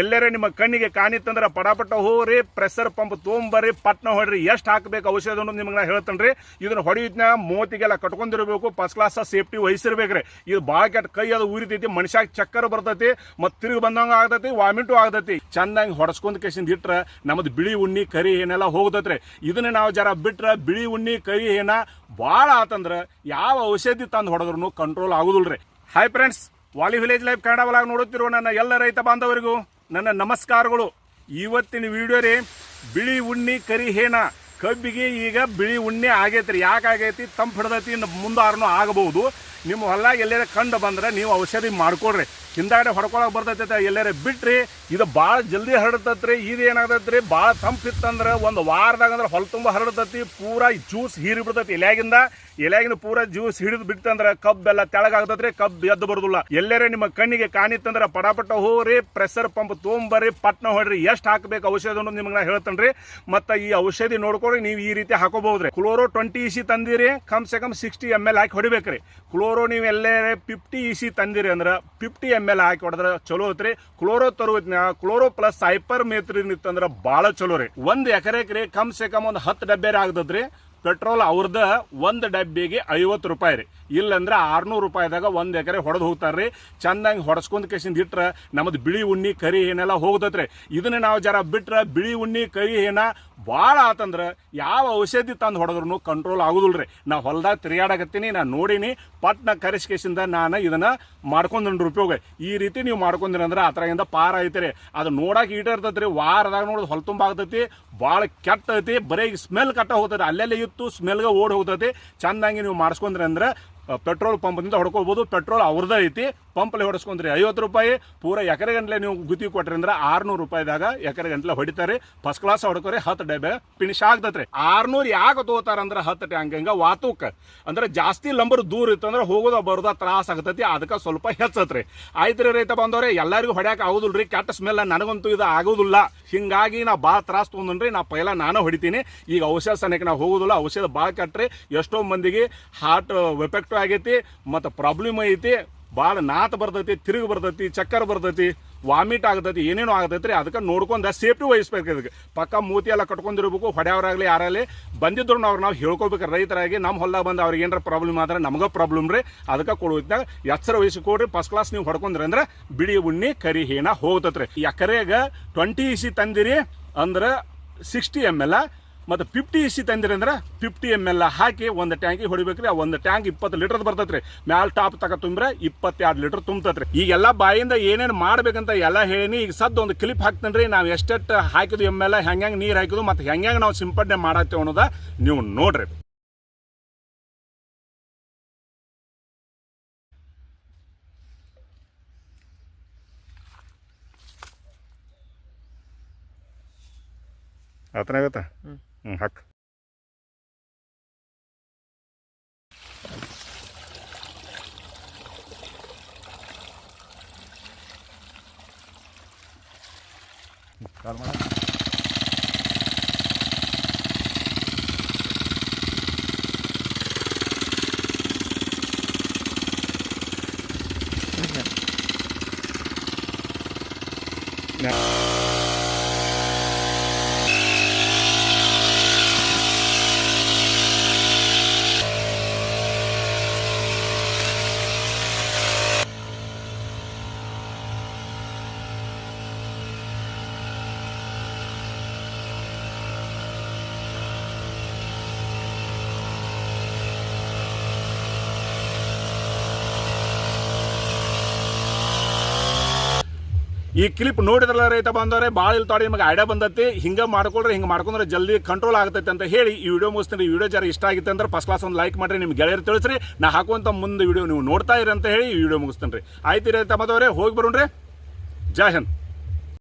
ಎಲ್ಲರೇ ನಿಮ್ಮ ಕಣ್ಣಿಗೆ ಕಾಣಿತ್ತಂದ್ರೆ ಪಡಾಪಟ್ಟ ಹೋಗ್ರಿ ಪ್ರೆಸರ್ ಪಂಪ್ ತೊಗೊಂಬರ್ರಿ, ಪಟ್ನ ಹೊಡ್ರಿ, ಎಷ್ಟು ಹಾಕಬೇಕು ಔಷಧ ಅನ್ನೋದು ನಿಮ್ಗೆ ನಾ ಹೇಳ್ತೇನೆ ಇದನ್ನ ಹೊಡಿಯೋದ್ನ ಮೋತಿಗೆಲ್ಲ ಕಟ್ಕೊಂಡಿರಬೇಕು ಫಸ್ಟ್ ಕ್ಲಾಸ್ ಸೇಫ್ಟಿ ವಹಿಸಿರ್ಬೇಕ್ರಿ. ಇದು ಭಾಳ ಕೆಟ್ಟ ಕೈ ಅದು ಉರಿತೈತಿ, ಮನುಷ್ಯಾಗ ಚಕ್ಕರ್ ಬರ್ತೈತಿ, ಮತ್ತು ತಿರುಗಿ ಬಂದಂಗ ಆಗ್ತೈತಿ ವಾಮಿಟು ಆಗ್ತೈತಿ. ಚಂದಂಗೆ ಹೊಡಸ್ಕೊಂಡ್ ಕೇಸಿಂದ ಇಟ್ರೆ ನಮ್ಮದು ಬಿಳಿ ಉಣ್ಣಿ, ಕರಿ ಏನೆಲ್ಲ ಹೋಗ್ತೈತ್ರಿ. ಇದನ್ನ ನಾವು ಜರ ಬಿಟ್ರೆ ಬಿಳಿ ಉಣ್ಣಿ, ಕರಿ ಏನ ಭಾಳ ಆತಂದ್ರೆ ಯಾವ ಔಷಧಿ ತಂದು ಹೊಡೆದ್ರು control ಆಗುದಿಲ್ರಿ. Hi friends Vali village life Kannada ಬಲಾಗ ನೋಡುತ್ತಿರುವ ನನ್ನ ಎಲ್ಲ ರೈತ ಬಾಂಧವರಿಗೂ ನನ್ನ ನಮಸ್ಕಾರಗಳು. ಇವತ್ತಿನ ವಿಡಿಯೋ ರೀ ಬಿಳಿ ಉಣ್ಣಿ ಕರಿ ಹೇನ ಕಬ್ಬಿಗೆ ಈಗ ಬಿಳಿ ಉಣ್ಣೆ ಆಗೈತ್ರಿ. ಯಾಕೆ ಆಗೈತಿ? ತಂಪು ಹಿಡ್ದೈತಿ ಮುಂದಾರನೂ ಆಗಬಹುದು. ನಿಮ್ಮ ಹೊಲ ಎಲ್ಲಾರ ಕಂಡು ಬಂದ್ರೆ ನೀವು ಔಷಧಿ ಮಾಡ್ಕೊಡ್ರಿ. ಹಿಂದಾಗಡೆ ಹೊಡ್ಕೊಳಕ್ ಬರ್ತೈತೆ ಎಲ್ಲಾರ ಬಿಟ್ರಿ. ಇದು ಭಾಳ ಜಲ್ದಿ ಹರಡ್ತತ್ರಿ. ಇದು ಏನಾಗತೈತ್ರಿ ಭಾಳ ತಂಪು ಇತ್ತಂದ್ರೆ ಒಂದು ವಾರದಾಗ ಅಂದ್ರೆ ಹೊಲ ತುಂಬ ಹರಡತೈತಿ. ಪೂರಾ ಜ್ಯೂಸ್ ಹೀರಿ ಬಿಡ್ತೈತಿ. ಎಲ್ಯಾಗಿಂದ? ಎಲ್ಯಾಗಿನ ಪೂರಾ ಜ್ಯೂಸ್ ಹಿಡಿದು ಬಿಡ್ತಂದ್ರೆ ಕಬ್ಬೆಲ್ಲ ತೆಳಗಾಗತೈತ್ರಿ. ಕಬ್ಬು ಎದ್ದು ಬರೋದಿಲ್ಲ. ಎಲ್ಲರೇ ನಿಮ್ಮ ಕಣ್ಣಿಗೆ ಕಾಣಿತ್ತಂದ್ರೆ ಪಟಾಪಟ ಹೋಗ್ರಿ ಪ್ರೆಷರ್ ಪಂಪ್ ತೊಗೊಂಬರ್ರಿ, ಪಟ್ನ ಹೊಡ್ರಿ. ಎಷ್ಟು ಹಾಕಬೇಕು ಔಷಧ ಅನ್ನೋದು ನಿಮ್ಗೆ ನಾ ಹೇಳ್ತೇನೆ ಮತ್ತು ಈ ಔಷಧಿ ನೋಡ್ಕೊಂಡು ನೀವು ಈ ರೀತಿ ಹಾಕೋಬಹುದ್ರಿ. ಕ್ಲೋರೋ ಟ್ವೆಂಟಿ ಇಸಿ ತಂದಿರಿ, ಕಮ್ ಸೆ ಕಮ್ ಸಿಕ್ಸ್ಟಿ ಎಂ ಎಲ್ ಹಾಕಿ ಹೊಡಿಬೇಕ್ರಿ. ಕ್ಲೋರೋ ನೀವು ಎಲ್ಲೇ ಫಿಫ್ಟಿ ಇ ಸಿ ತಂದಿರಿ ಅಂದ್ರೆ ಫಿಫ್ಟಿ ಎಂ ಎಲ್ ಹಾಕಿ ಹೊಡೆದ್ರೆ ಚಲೋ ಐತ್ರಿ. ಕ್ಲೋರೋ ತರುವ ಕ್ಲೋರೋ ಪ್ಲಸ್ ಸೈಪರ್ ಮೇತ್ರಿ ಇತ್ತಂದ್ರೆ ಭಾಳ ಚಲೋ ರೀ. ಒಂದು ಎಕರೆಗೆ ರೀ ಕಮ್ ಸೆ ಕಮ್ ಒಂದು ಹತ್ತು ಡಬ್ಬೆ ಆಗ್ತದ್ರಿ. ಪೆಟ್ರೋಲ್ ಅವ್ರದ ಒಂದು ಡಬ್ಬಿಗೆ ಐವತ್ತು ರೂಪಾಯಿ ರೀ. ಇಲ್ಲಂದ್ರೆ ಆರ್ನೂರು ರೂಪಾಯಿದಾಗ ಒಂದು ಎಕರೆ ಹೊಡೆದು ಹೋಗ್ತಾರ್ರಿ ಚಂದಂಗೆ ಹೊಡೆಸ್ಕೊಂಡ್ ಕೇಸಿಂದ ಇಟ್ರೆ ನಮ್ಮದು ಬಿಳಿ ಉಣ್ಣಿ, ಕರಿ ಏನೆಲ್ಲ ಹೋಗ್ತೈತ್ರಿ ಇದನ್ನ ನಾವು ಜರ ಬಿಟ್ರೆ ಬಿಳಿ ಉಣ್ಣಿ, ಕರಿ ಏನ ಭಾಳ ಆತಂದ್ರೆ ಯಾವ ಔಷಧಿ ತಂದು ಹೊಡೆದ್ರು ಕಂಟ್ರೋಲ್ ಆಗುದಿಲ್ರಿ ನಾ ಹೊಲ್ದಾಗ ತಿರುಗಾಡಕತ್ತೀನಿ ನಾ ನೋಡೀನಿ, ಪಟ್ನ ಕರೆಸ್ಕೇಸಿಂದ ನಾನು ಇದನ್ನ ಮಾಡ್ಕೊಂಡ್ರಿ ಉಪಯೋಗ. ಈ ರೀತಿ ನೀವು ಮಾಡ್ಕೊಂಡ್ರಿ ಅಂದ್ರೆ ಥರದಿಂದ ಪಾರ ಐತ್ರಿ ಅದು ನೋಡಕ್ಕೆ ಈಟ ಇರ್ತೈತ್ರಿ ವಾರದಾಗ ನೋಡೋದು ಹೊಲ ತುಂಬ ಆಗ್ತೈತಿ, ಭಾಳ ಕೆಟ್ಟ ಐತಿ, ಬರೀ ಸ್ಮೆಲ್ ಕಟ್ಟ ಹೋಗ್ತೈತಿ ಅಲ್ಲೆಲ್ಲ ಇತ್ತು ಸ್ಮೆಲ್ಗೆ ಓಡಿ ಹೋಗ್ತೈತಿ. ಚಂದಾಗಿ ನೀವು ಮಾಡಿಸ್ಕೊಂಡ್ರಿ ಅಂದ್ರೆ ಪೆಟ್ರೋಲ್ ಪಂಪ್ನಿಂದ ಹೊಡ್ಕೊಳ್ಬೋದು. ಪೆಟ್ರೋಲ್ ಅವ್ರದ್ದೇ ಐತಿ. ಪಂಪಲ್ಲಿ ಹೊಡೆಸ್ಕೊಂಡ್ರಿ ಐವತ್ತು ರೂಪಾಯಿ, ಪೂರ ಎಕರೆ ಗಂಟಲೆ ನೀವು ಗುತ್ತಿ ಕೊಟ್ರಿ ಅಂದ್ರೆ ಆರ್ನೂರು ರೂಪಾಯಿದಾಗ ಎಕರೆ ಗಂಟ್ಲೆ ಹೊಡಿತಾರೆ. ಫಸ್ಟ್ ಕ್ಲಾಸ್ ಹೊಡ್ಕೋರಿ, ಹತ್ತು ಡಬ್ಬೆ ಫಿನಿಶ್ ಆಗ್ತೈತ್ರಿ. ಆರ್ನೂರು ಯಾಕೆ ತಗೋತಾರ ಅಂದ್ರೆ ಹತ್ತು ಟ್ಯಾಂಕ್ ಹಿಂಗ? ವಾತೂಕ. ಅಂದ್ರೆ ಜಾಸ್ತಿ ಲಂಬರ್ ದೂರ ಇತ್ತು ಅಂದ್ರೆ ಹೋಗೋದ ಬರೋದ ತ್ರಾಸ ಆಗ್ತೈತಿ, ಅದಕ್ಕೆ ಸ್ವಲ್ಪ ಹೆಚ್ಚತ್ರಿ. ಆಯ್ತ್ರಿ ರೈತ ಬಂದವ್ರೆ, ಎಲ್ಲರಿಗೂ ಹೊಡ್ಯಾಕ ಆಗುದಿಲ್ರಿ, ಕೆಟ್ಟ ಸ್ಮೆಲ್ ನನಗಂತೂ ಇದು ಆಗೋದಿಲ್ಲ. ಹಿಂಗಾಗಿ ನಾ ಭಾಳ ತ್ರಾಸ ತೊಗೊಂಡ್ರಿ ನಾ ಪೈಲ ನಾನು ಹೊಡಿತೀನಿ. ಈಗ ಔಷಧ ಸನಕ್ಕೆ ನಾವು ಹೋಗೋದಿಲ್ಲ, ಔಷಧ ಭಾಳ ಕಟ್ರಿ. ಎಷ್ಟೋ ಮಂದಿಗೆ ಹಾರ್ಟ್ ಎಫೆಕ್ಟ್ ಆಗೈತಿ, ಮತ್ತು ಪ್ರಾಬ್ಲಮ್ ಐತಿ. ಭಾಳ ನಾತ್ ಬರ್ತೈತಿ, ತಿರುಗಿ ಬರ್ತೈತಿ, ಚಕ್ಕರ್ ಬರ್ತೈತಿ, ವಾಮಿಟ್ ಆಗ್ತೈತಿ, ಏನೇನೋ ಆಗ್ತೈತಿ ರೀ ಅದಕ್ಕೆ ನೋಡ್ಕೊಂಡು ಸೇಫ್ಟಿ ವಹಿಸ್ಬೇಕು ಇದಕ್ಕೆ. ಪಕ್ಕ ಮೂತಿ ಎಲ್ಲ ಕಟ್ಕೊಂಡಿರ್ಬೇಕು, ಹೊಡೆಯವರಾಗಲಿ ಯಾರಲ್ಲಿ ಬಂದಿದ್ರು ಅವ್ರು ನಾವು ಹೇಳ್ಕೊಬೇಕು ರೈತರಾಗಿ ನಮ್ಮ ಹೊಲ್ದಾಗ ಬಂದು ಅವ್ರಿಗೆ ಏನಾರ ಪ್ರಾಬ್ಲಮ್ ಆದ್ರೆ ನಮಗೆ ಪ್ರಾಬ್ಲಮ್ ರೀ. ಅದಕ್ಕೆ ಕೊಡುವಾಗ ಎಚ್ಚರ ವಹಿಸಿ ಕೊಡ್ರಿ ಫಸ್ಟ್ ಕ್ಲಾಸ್ ನೀವು ಹೊಡ್ಕೊಂಡ್ರಿ ಅಂದ್ರೆ ಬಿಡಿ ಉಣ್ಣಿ, ಕರಿ ಹೇನ ಹೋಗ್ತೈತ್ರಿ. ಎಕರೆಗೆ ಟ್ವೆಂಟಿ ಇಸಿ ತಂದಿರಿ ಅಂದ್ರೆ ಸಿಕ್ಸ್ಟಿ ಎಂ ಎಲ್ ಮತ್ತು ಫಿಫ್ಟಿ ಇಸಿ ತಂದಿರಿ ಅಂದ್ರೆ ಫಿಫ್ಟಿ ಎಂ ಎಲ್ ಹಾಕಿ ಒಂದು ಟ್ಯಾಂಕಿಗೆ ಹೊಡಿಬೇಕ್ರಿ. ಆ ಒಂದು ಟ್ಯಾಂಕ್ ಇಪ್ಪತ್ತು ಲೀಟರ್ ಬರ್ತೈತ್ರಿ. ಮ್ಯಾಲ್ ಟಾಪ್ ತಕ ತುಂಬ್ರೆ ಇಪ್ಪತ್ತೆರಡು ಲೀಟರ್ ಈಗ ಈಗೆಲ್ಲ ಬಾಯಿಂದ ಏನೇನು ಮಾಡ್ಬೇಕಂತ ಎಲ್ಲ ಹೇಳಿನಿ. ಈಗ ಸದ್ದು ಒಂದು ಕ್ಲಿಪ್ ಹಾಕ್ತೇನೆ ರೀ ನಾವು ಎಷ್ಟೆಷ್ಟು ಹಾಕಿದ್ವಿ ಎಂ ಎಲ್ ಹೆಂಗೆ ನೀರು ಹಾಕಿದ್ವು ಮತ್ತು ಹೆಂಗೆ ನಾವು ಸಿಂಪಡಣೆ ಮಾಡತ್ತೇವೆ ಅನ್ನೋದ ನೀವು ನೋಡ್ರಿ. うん、吐く。Calma lá. No. ಈ ಕ್ಲಿಪ್ ನೋಡಿದ್ರಲ್ಲ ರೈತ ಬಂದವ್ರೆ? ಭಾಳ ಇಲ್ಲಿ ತಾಡಿ ನಿಮಗೆ ಐಡಿಯಾ ಬಂದೈತಿ. ಹಿಂಗೆ ಮಾಡ್ಕೊಳ್ರಿ, ಹಿಂಗೆ ಮಾಡ್ಕೊಂಡ್ರೆ ಜಲ್ದಿ ಕಂಟ್ರೋಲ್ ಆಗ್ತೈತೆ ಅಂತ ಹೇಳಿ ಈ ವಿಡಿಯೋ ಮುಗಿಸ್ತೀನಿ. ಈ ವಿಡಿಯೋ ಜರ ಇಷ್ಟ ಆಗಿತ್ತು ಅಂದ್ರೆ ಫಸ್ಟ್ ಕ್ಲಾಸ್ ಒಂದು ಲೈಕ್ ಮಾಡಿರಿ, ನಿಮ್ಗೆ ಗೆಳೆಯರು ತಿಳಿಸ್ರಿ. ನಾ ಹಾಕುವಂಥ ಮುಂದೆ ವಿಡಿಯೋ ನೀವು ನೋಡ್ತಾ ಇರಿ ಅಂತ ಹೇಳಿ ಈ ವಿಡಿಯೋ ಮುಗಿಸ್ತೀನಿ ರೀ. ಆಯ್ತು ರೈತ ಬಂದವ್ರೆ, ಹೋಗಿ ಬರೋಣ್ರಿ. ಜೈ ಹಿಂದ್.